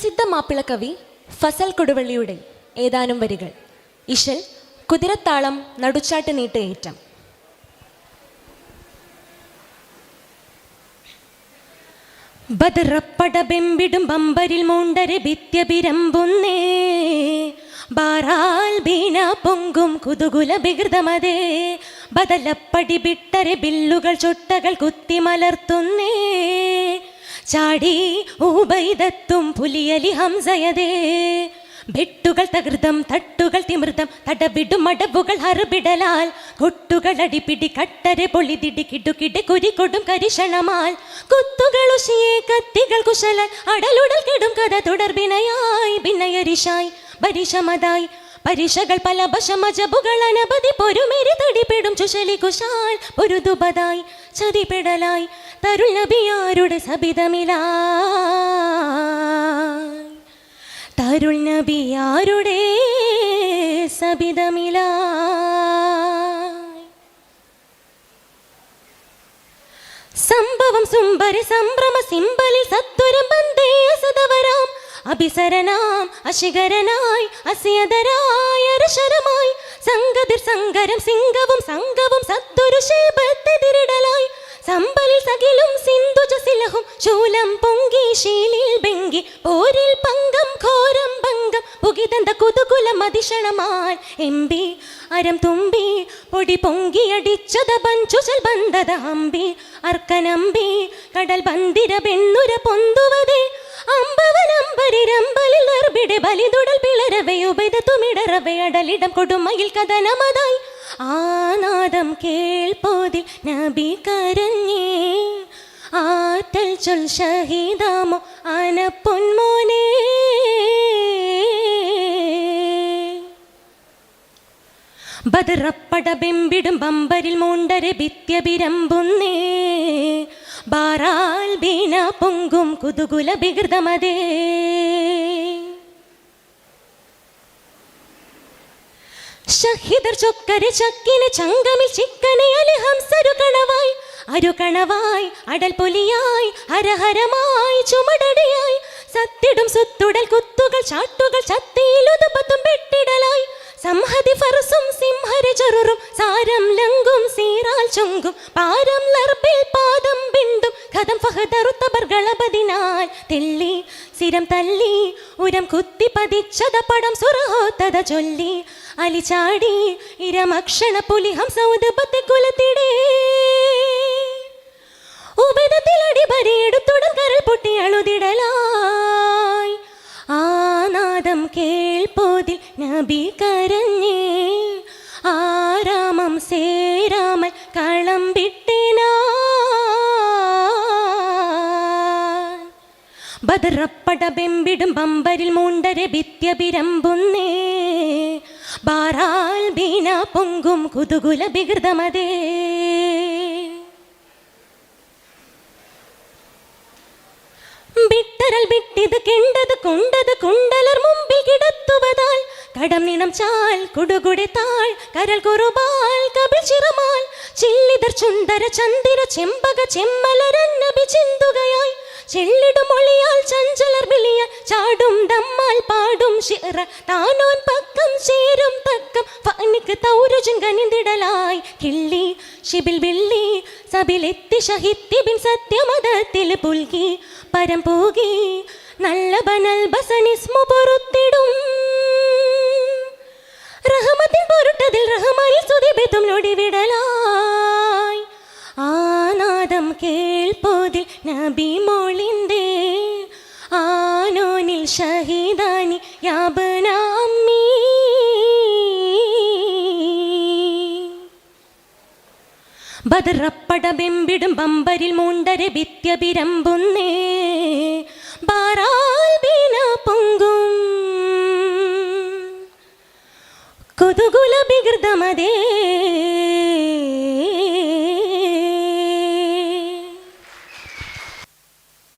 പ്രസിദ്ധ മാപ്പിളക്കവി ഫസൽ കൊടുവള്ളിയുടെ ഏതാനും വരികൾ. ഇഷൽ കുതിരത്താളം നടുച്ചാട്ട് നീട്ടയേറ്റം. ബദറപ്പട ബെമ്പിടും ബമ്പരിൽ മൂണ്ടരെ ഭിത്യപിരമ്പുന്നേ. ബാറാൽ ബീന പൊങ്കും കുതുകുല വികൃതമതേ ബദലപ്പടി ബിട്ടരെ ബില്ലുകൾ ചൊട്ടകൾ കുത്തി മലർത്തുന്നേ. ചാടി ഊബൈദത്തും പുലിയലി ഹംസയതേ. ഭിട്ടുകൾ തകൃതം തട്ടുകൾ തിമൃതം തടബിടും അടവുകൾ ഹറുബിടലാൽ കൊട്ടുകൾ അടിപിടി കട്ടരെ പൊളിതിടി കിടുകിടി കുരികൊടും കരിഷണമാൽ കുത്തുകൾ ഉശിയെ കത്തികൾ കുശല അടലുടൽ കിടും കഥ തുടർബിനയായി ഭിന്നയരിശായി പരിശമതായി. പരിശകൾ പല ഭഷമജബുകൾ അനവധി പൊരുമേരി തടിപിടും ചുശലി കുശാൽ. പൊരുതുപതായി ചതിപിടലായി. തരുൾ നബിയാരുടെ സബിതമിലാ. തരുൾ നബിയാരുടെ സബിതമില. സംഭവം സുംബര സംഭ്രമ സിംബലി സത്വരം ബന്ധേ സദവരാം അഭിസരനാം അശിഖരനായി അസ്യതരായ ശരമായി സംഗതിർ സങ്കരം സിംഗവും സംഘവും സത്തൊരു ശേപത്തെതിരിടലായി സമ്പലിൽ സകിലും സിന്ധുജ സിലഹും ശൂലം പൊങ്കി ശീലിൽ ബെങ്കി പോരിൽ പങ്കം ഘോരം ഭംഗം പുകിതന്ത കുതുകുല മതിഷണമാൽ എമ്പി അരം തുമ്പി പൊടി പൊങ്കി അടിച്ചത പഞ്ചുചൽ ബന്ധത അമ്പി അർക്കനമ്പി കടൽ ബന്ധിര പെണ്ണുര പൊന്തുവതേ അമ്പവനമ്പരിരമ്പലിൽ നിർബിടെ ബലിതുടൽ പിളരവെ തുമിടറവയടലിടം കൊടുമയിൽ കഥനമതായി ആനാദം കേൾപ്പോതിൽ നബി കരഞ്ഞേ. ആറ്റൽ ചൊൽ ഷഹീദാമോ ആന പൊന്മോനേ ബദറപ്പട ബെമ്പിടും ബമ്പരിൽ മൂണ്ടരെ ഭിത്യപിരമ്പുന്നേ ബാറാൽ ബീന പൊങ്കും കുതുകുല വികൃതമതേ ഷഹിദർ ചൊക്കരെ ചക്കിന് ചങ്കമിൽ ചിക്കനെ അലി ഹംസരു കണവായി അരു കണവായി അടൽ പൊലിയായി ഹരഹരമായി ചുമടടിയായി. സത്തിടും സുത്തുടൽ കുത്തുകൾ ചാട്ടുകൾ ചത്തിയിലുതുപത്തും പെട്ടിടലായി സംഹതി ഫറസും സിംഹര ചെറുറും സാരം ലങ്കും സീറാൽ ചുങ്കും. പാരം പാദം ബിന്ദും കഥം ഫഹദറുത്ത ബർഗളപതിനാൽ തെള്ളി സിരം തല്ലി ഉരം കുത്തി പതിച്ചത പടം സുറഹോത്തത ചൊല്ലി അലിചാടി ഇരമക്ഷണ പുലി ഹംസൗദപത്തെ കുലത്തിടേ. ഉപതത്തിലടി പരിയെടുത്തുടൻ കരൾ പൊട്ടി അളുതിടലായി. ആനാദം കേൾപ്പോതിൽ നബി കരഞ്ഞേ. ആരാമം സേരാമൽ കളം ബദറപ്പട ബെമ്പിടും ബമ്പരിൽ മൂണ്ടരെ ഭിത്യപിരമ്പുന്നേ. ബാറാൽ ബീന പൊങ്കും കുതുകുല വികൃതമതേ. വിട്ടരൽ വിട്ടിത് കെണ്ടത് കൊണ്ടത് കുണ്ടലർ മുമ്പിൽ കിടത്തുവതാൽ കടം നിണം ചാൽ കുടുകുടെ താൾ കരൽ കുറുപാൽ കപിൽ ചിറമാൽ. ചില്ലിതർ ചുന്ദര ചന്ദിര ചെമ്പക ചെമ്മലരന്നബി ചിന്തുകയായി ചെള്ളിടും ഒളിയാൽ ചഞ്ചലർ വിളിയാൽ ചാടും ദമ്മാൽ പാടും ശിറ താനോൻ പക്കം ചേരും തക്കം ഫനിക്ക് തൗരുജും കനിന്തിടലായി കിള്ളി ഷിബിൽ വിള്ളി സബിലെത്തി ഷഹിത്തി ബിൻ സത്യമതത്തിൽ പുൽകി. പരം പോകി നല്ല ബനൽ ബസനിസ്മു പൊറുത്തിടും. റഹമത്തിൻ പൊരുട്ടതിൽ റഹമാനിൽ സുതിബിത്തും നൊടിവിടലായി ആനാദം കേൾപ്പോതിൽ നബി മോളിന്തേ ആനോനിൽ ഷഹീദാനി യാബനാമീ ബദറപ്പട ബെമ്പിടും ബമ്പരിൽ മൂണ്ടരെ ഭിത്യപിരമ്പുന്നേ ബാറാൽ ബീന പൊങ്കും. കൊതുകുല വികൃതമതേ